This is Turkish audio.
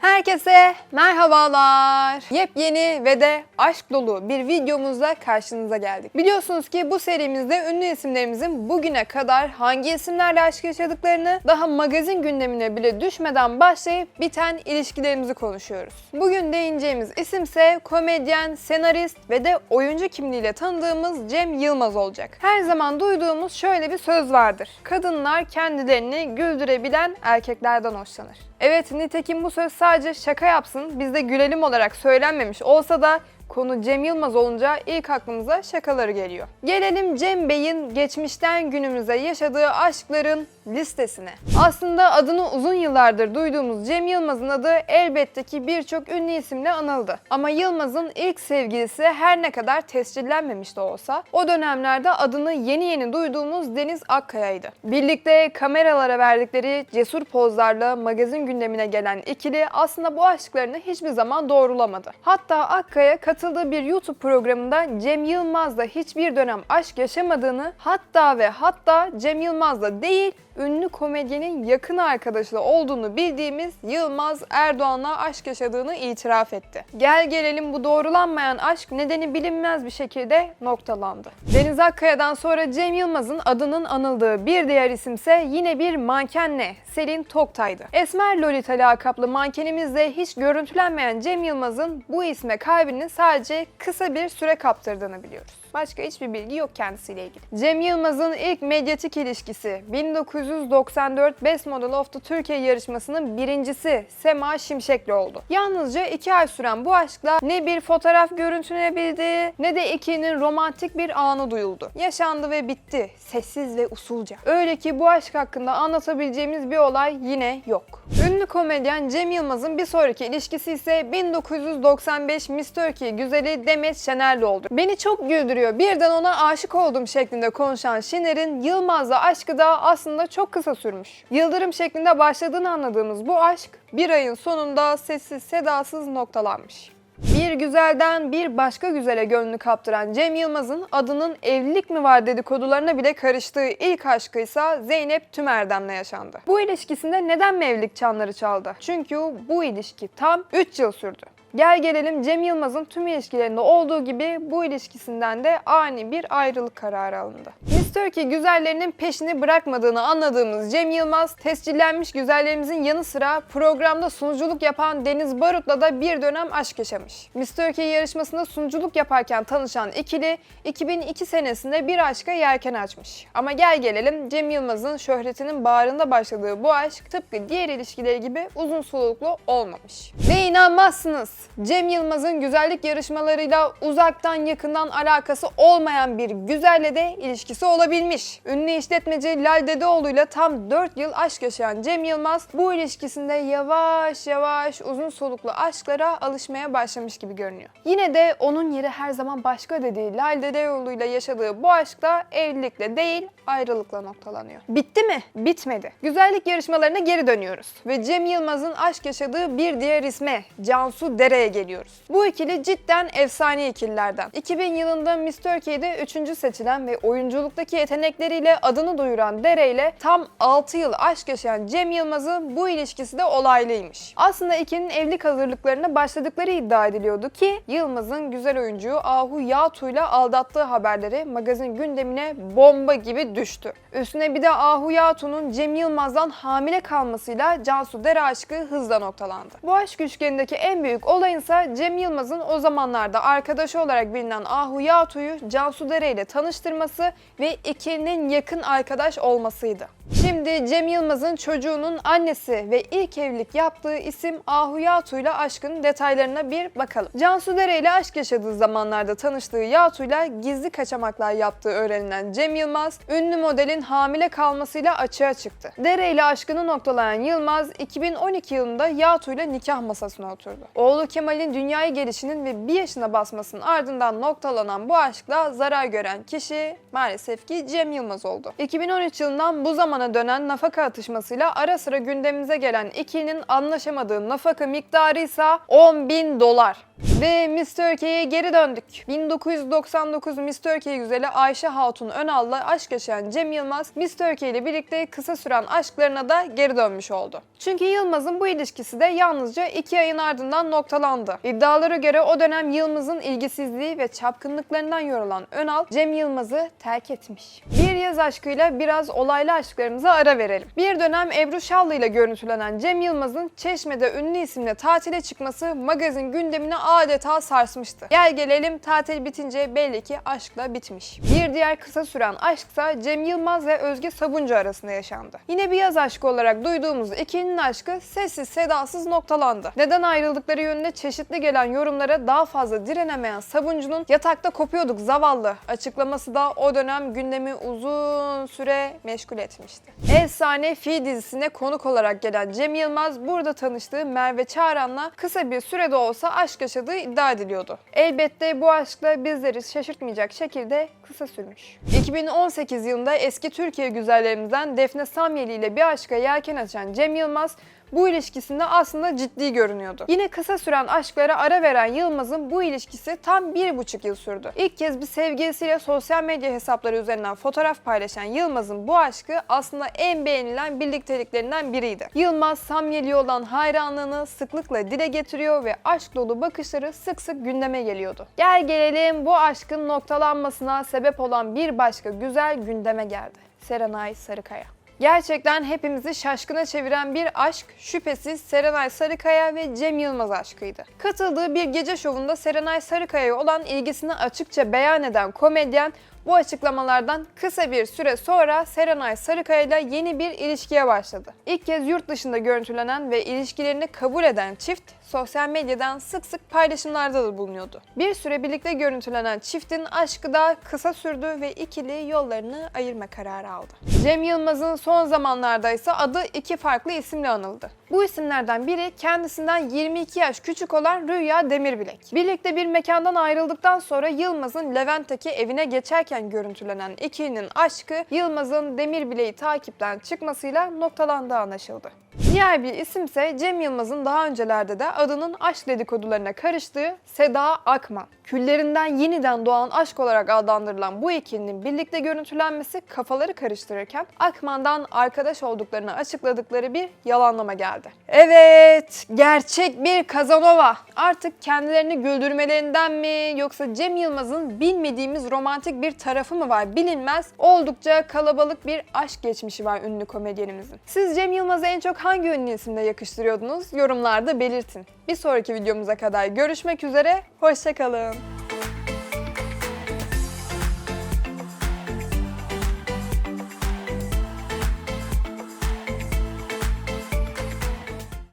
Herkese merhabalar. Yepyeni ve de aşk dolu bir videomuzla karşınıza geldik. Biliyorsunuz ki bu serimizde ünlü isimlerimizin bugüne kadar hangi isimlerle aşk yaşadıklarını daha magazin gündemine bile düşmeden başlayıp biten ilişkilerimizi konuşuyoruz. Bugün değineceğimiz isimse komedyen, senarist ve de oyuncu kimliğiyle tanıdığımız Cem Yılmaz olacak. Her zaman duyduğumuz şöyle bir söz vardır. Kadınlar kendilerini güldürebilen erkeklerden hoşlanır. Evet nitekim bu söz sadece şaka yapsın biz de gülelim olarak söylenmemiş olsa da konu Cem Yılmaz olunca ilk aklımıza şakaları geliyor. Gelelim Cem Bey'in geçmişten günümüze yaşadığı aşkların listesine. Aslında adını uzun yıllardır duyduğumuz Cem Yılmaz'ın adı elbette ki birçok ünlü isimle anıldı. Ama Yılmaz'ın ilk sevgilisi her ne kadar tescillenmemiş de olsa o dönemlerde adını yeni yeni duyduğumuz Deniz Akkaya'ydı. Birlikte kameralara verdikleri cesur pozlarla magazin gündemine gelen ikili aslında bu aşklarını hiçbir zaman doğrulamadı. Hatta Akkaya katıldığı bir YouTube programında Cem Yılmaz'la hiçbir dönem aşk yaşamadığını hatta ve hatta Cem Yılmaz'la değil ünlü komedyenin yakın arkadaşı olduğunu bildiğimiz Yılmaz Erdoğan'la aşk yaşadığını itiraf etti. Gel gelelim bu doğrulanmayan aşk nedeni bilinmez bir şekilde noktalandı. Deniz Akkaya'dan sonra Cem Yılmaz'ın adının anıldığı bir diğer isimse yine bir mankenle Selin Toktay'dı. Esmer Lolita lakaplı mankenimizle hiç görüntülenmeyen Cem Yılmaz'ın bu isme kalbini sadece kısa bir süre kaptırdığını biliyoruz. Başka hiçbir bilgi yok kendisiyle ilgili. Cem Yılmaz'ın ilk medyatik ilişkisi 1994 Best Model of the Türkiye yarışmasının birincisi Sema Şimşek'le oldu. Yalnızca iki ay süren bu aşkla ne bir fotoğraf görüntülenebildi ne de ikinin romantik bir anı duyuldu. Yaşandı ve bitti. Sessiz ve usulca. Öyle ki bu aşk hakkında anlatabileceğimiz bir olay yine yok. Ünlü komedyen Cem Yılmaz'ın bir sonraki ilişkisi ise 1995 Miss Turkey güzeli Demet Şener'le oldu. Beni çok güldürüyor. Birden ona aşık oldum şeklinde konuşan Şener'in Yılmaz'la aşkı da aslında çok kısa sürmüş. Yıldırım şeklinde başladığını anladığımız bu aşk bir ayın sonunda sessiz sedasız noktalanmış. Bir güzelden bir başka güzele gönlünü kaptıran Cem Yılmaz'ın adının evlilik mi var dedikodularına bile karıştığı ilk aşkıysa Zeynep Tümerdem'le yaşandı. Bu ilişkisinde neden mi evlilik çanları çaldı? Çünkü bu ilişki tam 3 yıl sürdü. Gel gelelim Cem Yılmaz'ın tüm ilişkilerinde olduğu gibi bu ilişkisinden de ani bir ayrılık kararı alındı. Miss Turkey güzellerinin peşini bırakmadığını anladığımız Cem Yılmaz, tescillenmiş güzellerimizin yanı sıra programda sunuculuk yapan Deniz Barut'la da bir dönem aşk yaşamış. Miss Turkey yarışmasında sunuculuk yaparken tanışan ikili 2002 senesinde bir aşka yelken açmış. Ama gel gelelim Cem Yılmaz'ın şöhretinin bağrında başladığı bu aşk tıpkı diğer ilişkileri gibi uzun soluklu olmamış. Ve inanmazsınız Cem Yılmaz'ın güzellik yarışmalarıyla uzaktan yakından alakası olmayan bir güzelle de ilişkisi olabilmiş. Ünlü işletmeci Lal Dedeoğlu ile tam 4 yıl aşk yaşayan Cem Yılmaz bu ilişkisinde yavaş yavaş uzun soluklu aşklara alışmaya başlamış gibi görünüyor. Yine de onun yeri her zaman başka dediği Lal Dedeoğlu ile yaşadığı bu aşkta evlilikle değil ayrılıkla noktalanıyor. Bitti mi? Bitmedi. Güzellik yarışmalarına geri dönüyoruz ve Cem Yılmaz'ın aşk yaşadığı bir diğer isme Cansu Dere'ye geliyoruz. Bu ikili cidden efsane ikililerden. 2000 yılında Miss Turkey'de 3. seçilen ve oyunculuktaki yetenekleriyle adını duyuran Dere ile tam 6 yıl aşk yaşayan Cem Yılmaz'ın bu ilişkisi de olaylıymış. Aslında ikinin evlilik hazırlıklarına başladıkları iddia ediliyordu ki Yılmaz'ın güzel oyuncuyu Ahu Yatu ile aldattığı haberleri magazin gündemine bomba gibi düştü. Üstüne bir de Ahu Yatu'nun Cem Yılmaz'dan hamile kalmasıyla Cansu Dere aşkı hızla noktalandı. Bu aşk üçgenindeki en büyük olayınsa Cem Yılmaz'ın o zamanlarda arkadaşı olarak bilinen Ahu Yatu'yu Cansu Dere ile tanıştırması ve ikilinin yakın arkadaş olmasıydı. Şimdi Cem Yılmaz'ın çocuğunun annesi ve ilk evlilik yaptığı isim Ahu Yatu ile aşkın detaylarına bir bakalım. Cansu Dere ile aşk yaşadığı zamanlarda tanıştığı Yatu ile gizli kaçamaklar yaptığı öğrenilen Cem Yılmaz, ünlü modelin hamile kalmasıyla açığa çıktı. Dere ile aşkını noktalayan Yılmaz, 2012 yılında Yatu ile nikah masasına oturdu. Oğlu Kemal'in dünyaya gelişinin ve bir yaşına basmasının ardından noktalanan bu aşkla zarar gören kişi maalesef ki Cem Yılmaz oldu. 2013 yılından bu zamana dönen nafaka atışmasıyla ara sıra gündemimize gelen ikilinin anlaşamadığı nafaka miktarı ise 10 bin dolar. Ve Miss Turkey'ye geri döndük. 1999 Miss Turkey güzeli Ayşe Hatun Önal'la aşk yaşayan Cem Yılmaz, Miss Turkey ile birlikte kısa süren aşklarına da geri dönmüş oldu. Çünkü Yılmaz'ın bu ilişkisi de yalnızca iki ayın ardından noktalandı. İddialara göre o dönem Yılmaz'ın ilgisizliği ve çapkınlıklarından yorulan Önal, Cem Yılmaz'ı terk etmiş. Bir yaz aşkıyla biraz olaylı aşklarımıza ara verelim. Bir dönem Ebru Şallı ile görüntülenen Cem Yılmaz'ın Çeşme'de ünlü isimle tatile çıkması magazin gündemini adeta sarsmıştı. Gel gelelim tatil bitince belli ki aşkla bitmiş. Bir diğer kısa süren aşksa Cem Yılmaz ve Özge Sabuncu arasında yaşandı. Yine bir yaz aşkı olarak duyduğumuz ikilinin aşkı sessiz sedasız noktalandı. Neden ayrıldıkları yönünde çeşitli gelen yorumlara daha fazla direnemeyen Sabuncu'nun yatakta kopuyorduk zavallı açıklaması da o dönem gündemi uzun süre meşgul etmişti. Efsane Fi dizisine konuk olarak gelen Cem Yılmaz burada tanıştığı Merve Çağran'la kısa bir sürede olsa aşk yaşadığı iddia ediliyordu. Elbette bu aşkla bizleri şaşırtmayacak şekilde kısa sürmüş. 2018 yılında eski Türkiye güzellerimizden Defne Samyeli ile bir aşka yelken açan Cem Yılmaz bu ilişkisinde aslında ciddi görünüyordu. Yine kısa süren aşklara ara veren Yılmaz'ın bu ilişkisi tam bir buçuk yıl sürdü. İlk kez bir sevgilisiyle sosyal medya hesapları üzerinden fotoğraf paylaşan Yılmaz'ın bu aşkı aslında en beğenilen birlikteliklerinden biriydi. Yılmaz Samyeli'ye olan hayranlığını sıklıkla dile getiriyor ve aşk dolu bakışları sık sık gündeme geliyordu. Gel gelelim bu aşkın noktalanmasına sebep olan bir başka güzel gündeme geldi. Serenay Sarıkaya. Gerçekten hepimizi şaşkına çeviren bir aşk şüphesiz Serenay Sarıkaya ve Cem Yılmaz aşkıydı. Katıldığı bir gece şovunda Serenay Sarıkaya'ya olan ilgisini açıkça beyan eden komedyen bu açıklamalardan kısa bir süre sonra Serenay Sarıkaya ile yeni bir ilişkiye başladı. İlk kez yurt dışında görüntülenen ve ilişkilerini kabul eden çift sosyal medyadan sık sık paylaşımlarda da bulunuyordu. Bir süre birlikte görüntülenen çiftin aşkı da kısa sürdü ve ikili yollarını ayırma kararı aldı. Cem Yılmaz'ın son zamanlarda ise adı iki farklı isimle anıldı. Bu isimlerden biri kendisinden 22 yaş küçük olan Rüya Demirbilek. Birlikte bir mekandan ayrıldıktan sonra Yılmaz'ın Levent'teki evine geçerken görüntülenen ikilinin aşkı Yılmaz'ın Demirbilek'i takipten çıkmasıyla noktalandığı anlaşıldı. Diğer bir isimse Cem Yılmaz'ın daha öncelerde de adının aşk dedikodularına karıştığı Seda Akman. Küllerinden yeniden doğan aşk olarak adlandırılan bu ikilinin birlikte görüntülenmesi kafaları karıştırırken Akman'dan arkadaş olduklarını açıkladıkları bir yalanlama geldi. Evet, gerçek bir Kazanova. Artık kendilerini güldürmelerinden mi yoksa Cem Yılmaz'ın bilmediğimiz romantik bir tarafı mı var bilinmez. Oldukça kalabalık bir aşk geçmişi var ünlü komedyenimizin. Siz Cem Yılmaz'ı en çok hangi ünlü isimle yakıştırıyordunuz? Yorumlarda belirtin. Bir sonraki videomuza kadar görüşmek üzere, hoşçakalın.